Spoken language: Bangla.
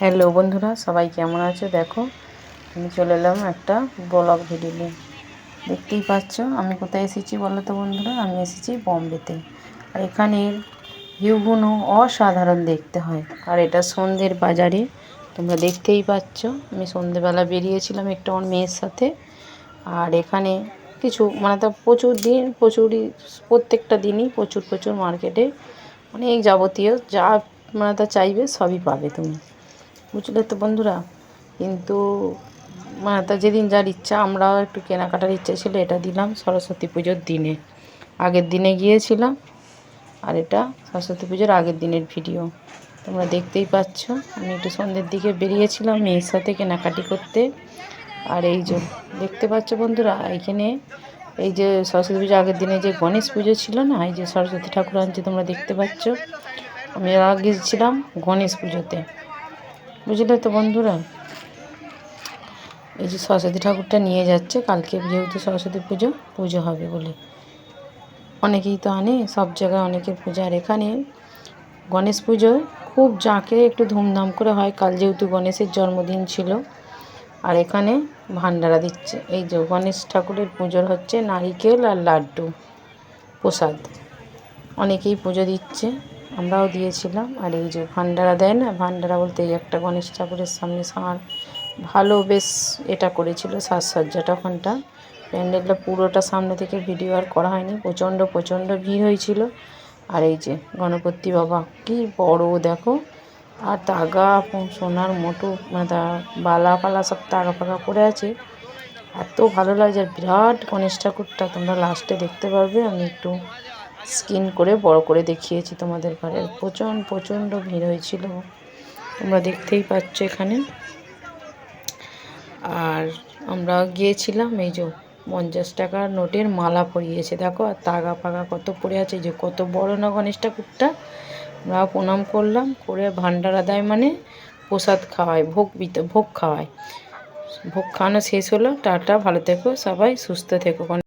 হ্যালো বন্ধুরা, সবাই কেমন আছো? দেখো, আমি চলে এলাম একটা ব্লগ ভিডিও নিয়ে। দেখতেই পাচ্ছ, আমি কোথায় এসেছি বলো তো বন্ধুরা? আমি এসেছি বম্বেতে। আর এখানের ভিউগুলো অসাধারণ দেখতে হয়। আর এটা সন্ধ্যের বাজারে, তোমরা দেখতেই পাচ্ছ। আমি সন্ধ্যেবেলা বেরিয়েছিলাম একটু আমার মেয়ের সাথে। আর এখানে কিছু মানে তো প্রচুর দিন, প্রচুরই, প্রত্যেকটা দিনই প্রচুর প্রচুর মার্কেটে অনেক যাবতীয় যা মানে তা চাইবে সবই পাবে তুমি। বুঝলে তো বন্ধুরা? কিন্তু মানে তা যেদিন যার ইচ্ছা আমরাও একটু কেনাকাটার ইচ্ছা ছিল, এটা দিলাম সরস্বতী পুজোর দিনে। আগের দিনে গিয়েছিলাম, আর এটা সরস্বতী পুজোর আগের দিনের ভিডিও। তোমরা দেখতেই পাচ্ছ, আমি একটু সন্ধ্যের দিকে বেরিয়েছিলাম মেয়ের সাথে কেনাকাটি করতে। আর এই যে, দেখতে পাচ্ছ বন্ধুরা এইখানে এই যে সরস্বতী পুজো আগের দিনে যে গণেশ পুজো ছিল না, এই যে সরস্বতী ঠাকুর আনছে তোমরা দেখতে পাচ্ছ, আমি আগে ছিলাম গণেশ পুজোতে। বুঝলে তো বন্ধুরা? এই যে সরস্বতী ঠাকুরটা নিয়ে যাচ্ছে, কালকে যেহেতু সরস্বতী পুজো পুজো হবে বলে। অনেকেই তো আনে, সব জায়গায় অনেকের পূজা। আর এখানে গণেশ পুজো খুব জাঁকে একটু ধুমধাম করে হয়, কাল যেহেতু গণেশের জন্মদিন ছিল, আর এখানে ভান্ডারা দিচ্ছে। এই যে গণেশ ঠাকুরের পুজোর হচ্ছে নারিকেল আর লাড্ডু প্রসাদ। অনেকেই পুজো দিচ্ছে। আমরাও দিয়েছিলাম। আর এই যে ভান্ডারা দেয় না, ভান্ডারা বলতে এই একটা গণেশ ঠাকুরের সামনে সার ভালো বেশ এটা করেছিল, সাজসজ্জাটা ওখানটা। প্যান্ডেলটা পুরোটা সামনে থেকে ভিডিও আর করা হয়নি, প্রচণ্ড প্রচণ্ড ভিড় হয়েছিল। আর এই যে গণপতি বাবা, কি বড় দেখো। আর তাগা সোনার মোটু মানে তা বালা পালা সব তাগা ফাগা পড়ে আছে। এত ভালো লাগছে, আর বিরাট গণেশ ঠাকুরটা তোমরা লাস্টে দেখতে পারবে। আমি একটু স্ক্রিন করে বড় করে দেখিয়েছি তোমাদের ঘরে। প্রচণ্ড প্রচণ্ড ভিড় হয়েছিল। তোমরা দেখতেই পাচ্ছ এখানে। আর আমরা গিয়েছিলাম এই যে পঞ্চাশ টাকার নোটের মালা পরিয়েছে। দেখো, আর তাগা ফাগা কত পড়ে আছে। যে কত বড় না গণেশ ঠাকুরটা। আমরা প্রণাম করলাম, করে ভান্ডারা আদায় মানে প্রসাদ খাওয়ায়, ভোগ বিত, ভোগ খাওয়ায়। ভোগ খাওয়ানো শেষ হলো। টাটা, ভালো থেকো সবাই, সুস্থ থেকো।